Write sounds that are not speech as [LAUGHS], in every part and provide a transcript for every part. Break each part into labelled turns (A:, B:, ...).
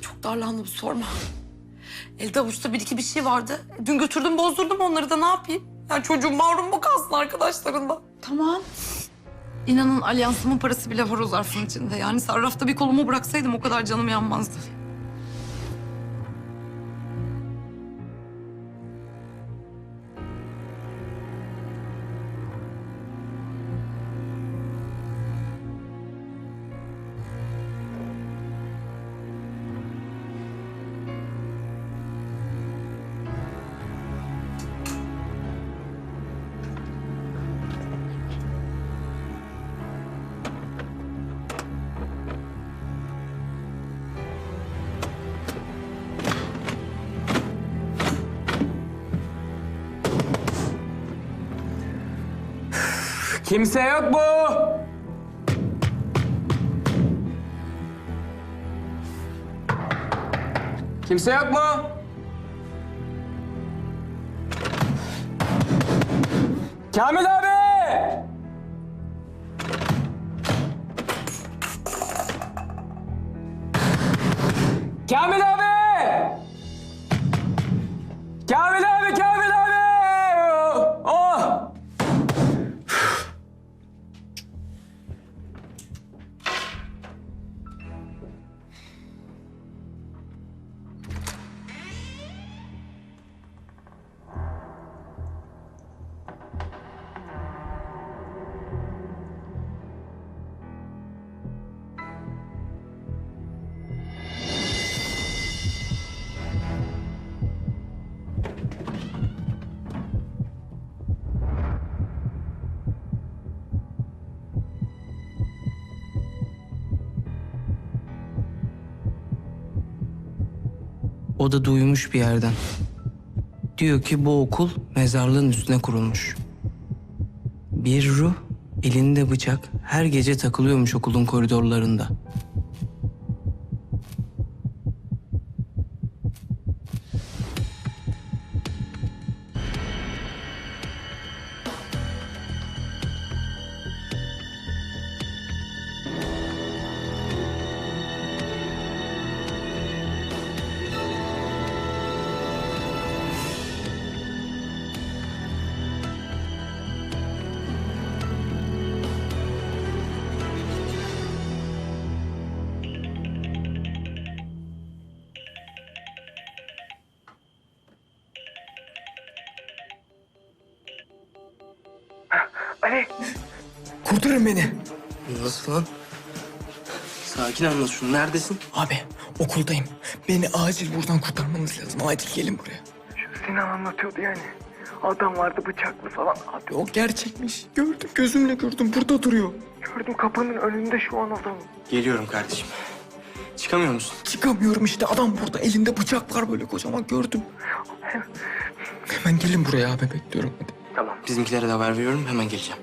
A: Çok darlandım sorma. Elde avuçta bir iki bir şey vardı. Dün götürdüm bozdurdum onları da ne yapayım? Yani çocuğum mahrum mu kalsın arkadaşlarından?
B: Tamam.
A: İnanın alyansımın parası bile var o zarfın içinde. Yani sarrafta bir kolumu bıraksaydım o kadar canım yanmazdı.
C: Kimse yok mu? Kimse yok mu? Kamil abi! Kamil abi!
D: O da duymuş bir yerden. Diyor ki bu okul mezarlığın üstüne kurulmuş. Bir ruh elinde bıçak her gece takılıyormuş okulun koridorlarında.
E: Kurtarın beni.
D: Nasıl lan? Sakin anlat şunu. Neredesin?
E: Abi okuldayım. Beni acil buradan kurtarmanız lazım. Acil gelin buraya.
F: Sinan anlatıyordu yani. Adam vardı bıçaklı falan. Abi
E: O gerçekmiş. Gördüm gözümle gördüm. Burada duruyor.
F: gördüm kapının önünde şu an adam.
D: Geliyorum kardeşim. Çıkamıyor musun?
E: Çıkamıyorum işte adam burada. Elinde bıçak var böyle kocaman gördüm. Hemen gelin buraya abi bekliyorum hadi.
D: Bizimkilere de haber veriyorum. Hemen geleceğim.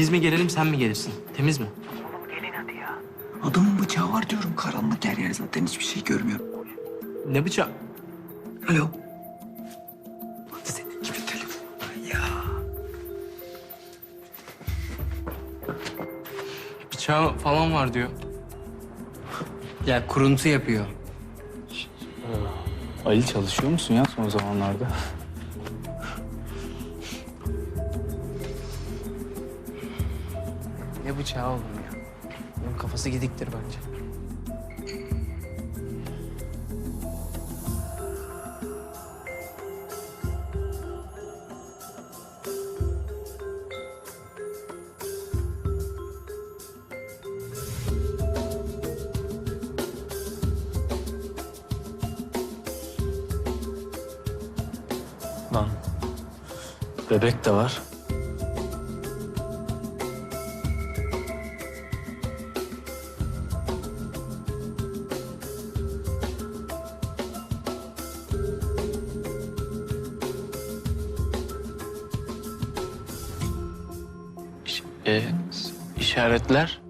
G: Biz mi gelelim sen mi gelirsin? Temiz mi?
F: Oğlum gelin hadi ya.
E: Adamın bıçağı var diyorum. Karanlık her yer zaten hiçbir şey görmüyorum.
G: Ne bıçağı?
E: Alo. Hadi senin gibi telefon. Ya.
G: Bıçağı falan var diyor. Ya kuruntu yapıyor.
D: Ali çalışıyor musun ya son zamanlarda?
G: Ne bıçağı oğlum ya? Bunun kafası gidiktir bence.
D: Lan. Bebek de var.
G: İşaretler.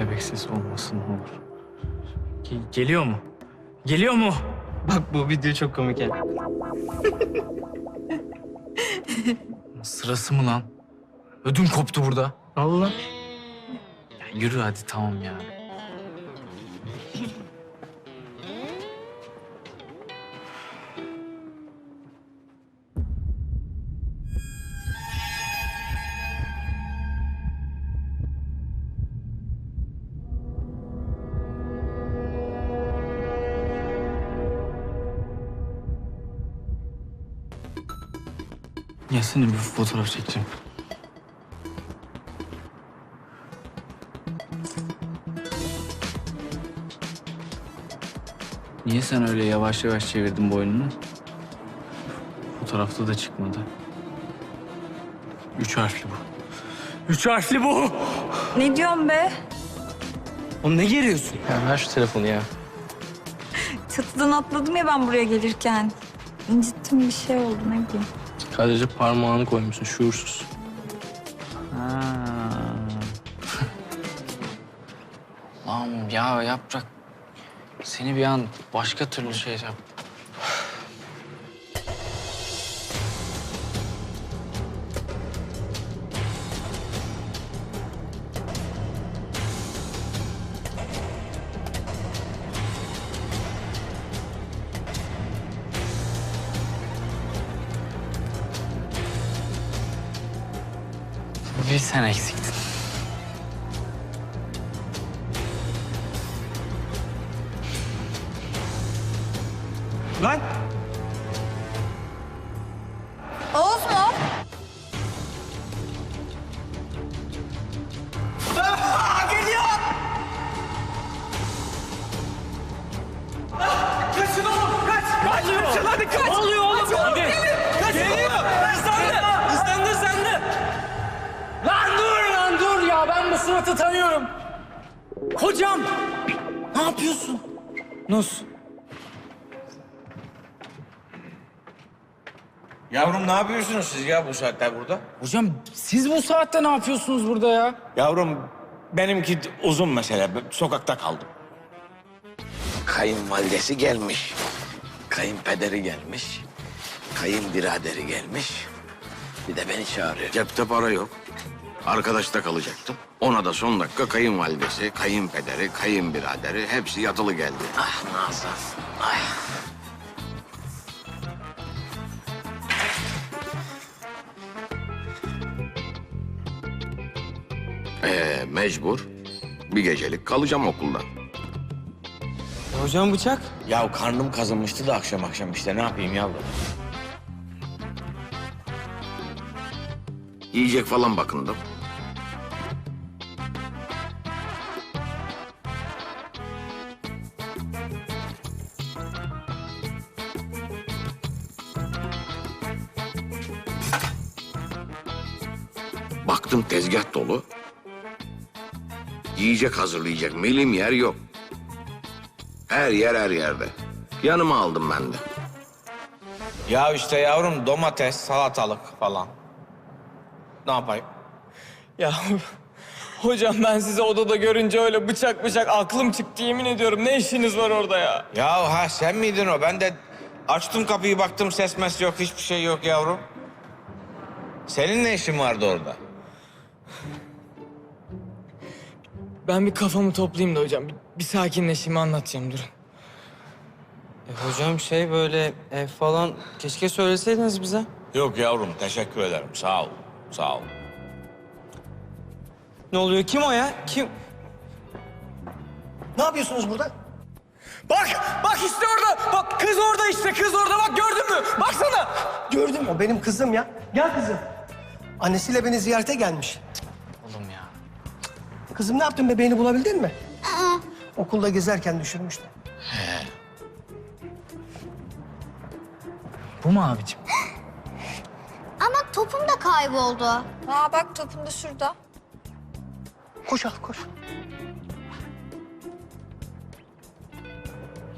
D: Bebeksiz olmasın ne olur.
G: Ge- geliyor mu? Geliyor mu? Bak bu video çok komik. [LAUGHS] Sırası mı lan? Ödüm koptu burada. Allah. Ya yürü hadi tamam ya.
D: Gelsene bir fotoğraf çekeceğim. Niye sen öyle yavaş yavaş çevirdin boynunu? Fotoğrafta da çıkmadı. Üç harfli bu.
G: Üç harfli bu.
H: Ne diyorsun be?
G: Oğlum ne geriyorsun? Ya ver şu telefonu ya.
H: Çatıdan atladım ya ben buraya gelirken. İncittim bir şey oldu ne bileyim.
G: Sadece parmağını koymuşsun şuursuz. [LAUGHS] Lan ya yaprak. Seni bir an başka türlü şey yap. Bir sen eksiktin. Lan! Suratı tanıyorum. Hocam. Ne yapıyorsun? Nus.
I: Yavrum ne yapıyorsunuz siz ya bu saatte burada?
G: Hocam siz bu saatte ne yapıyorsunuz burada ya?
I: Yavrum benimki uzun mesele. Ben Sokakta kaldım. Kayınvalidesi gelmiş. Kayınpederi gelmiş. Kayınbiraderi gelmiş. Bir de beni çağırıyor. Cepte para yok. Arkadaşta kalacaktım. Ona da son dakika kayınvalidesi, kayınpederi, kayınbiraderi hepsi yatılı geldi. Ah Nazan. Ay. Ee, mecbur. Bir gecelik kalacağım okulda.
G: Hocam bıçak.
I: Ya karnım kazınmıştı da akşam akşam işte ne yapayım yavrum? Yiyecek falan bakındım. Baktım tezgah dolu. Yiyecek hazırlayacak milim yer yok. Her yer her yerde. Yanıma aldım ben de.
J: Ya işte yavrum domates, salatalık falan. Ne yapayım?
C: Ya [LAUGHS] hocam ben sizi odada görünce öyle bıçak bıçak aklım çıktı yemin ediyorum. Ne işiniz var orada ya?
J: Ya ha sen miydin o? Ben de açtım kapıyı baktım ses mes yok, hiçbir şey yok yavrum. Senin ne işin vardı orada?
C: Ben bir kafamı toplayayım da hocam. Bir, bir sakinleşeyim anlatacağım durun.
G: E, hocam şey böyle ev falan keşke söyleseydiniz bize.
J: Yok yavrum teşekkür ederim sağ ol. Sağ ol.
G: Ne oluyor? Kim o ya? Kim?
K: Ne yapıyorsunuz burada?
C: Bak! Bak işte orada! Bak kız orada işte kız orada bak gördün mü? Baksana!
K: Gördüm o benim kızım ya. Gel kızım. Annesiyle beni ziyarete gelmiş. Kızım ne yaptın bebeğini bulabildin mi? Okulda gezerken düşürmüştü.
D: Bu mu abicim?
L: Ama topum da kayboldu.
H: Aa bak topun da şurada.
K: Koş al koş.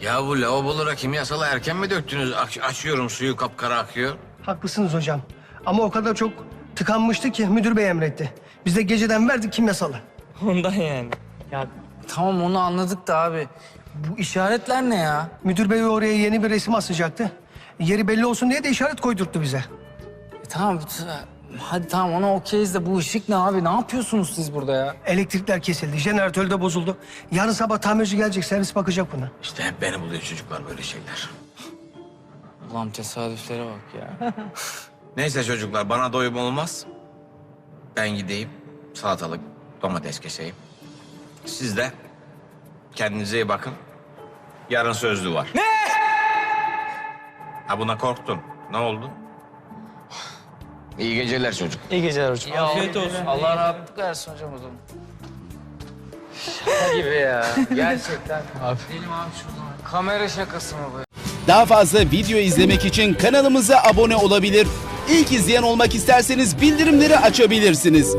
I: Ya bu lavabolara kimyasalı erken mi döktünüz? Aç- açıyorum suyu kapkara akıyor.
K: Haklısınız hocam. Ama o kadar çok tıkanmıştı ki müdür bey emretti. Biz de geceden verdik kimyasalı. [LAUGHS]
C: Ondan yani.
G: Ya tamam onu anladık da abi. Bu işaretler ne ya?
K: Müdür bey oraya yeni bir resim asacaktı. Yeri belli olsun diye de işaret koydurttu bize.
G: E, tamam hadi tamam ona okeyiz de bu ışık ne abi? Ne yapıyorsunuz siz burada ya?
K: Elektrikler kesildi, jeneratör de bozuldu. Yarın sabah tamirci gelecek, servis bakacak buna.
I: İşte hep beni buluyor çocuklar böyle şeyler. [LAUGHS]
G: Ulan tesadüflere bak ya.
J: Neyse çocuklar bana doyum olmaz. Ben gideyim salatalık, domates keseyim. Siz de kendinize iyi bakın. Yarın sözlü var. Ne? Ha buna korktun. Ne oldu?
I: İyi geceler çocuk.
C: İyi geceler hocam.
G: Afiyet olsun. Allah rahatlık versin hocam o zaman. Şaka gibi ya. [LAUGHS] Gerçekten. Benim abi şuradan. Kamera şakası mı bu?
M: Daha fazla video izlemek için kanalımıza abone olabilir. İlk izleyen olmak isterseniz bildirimleri açabilirsiniz.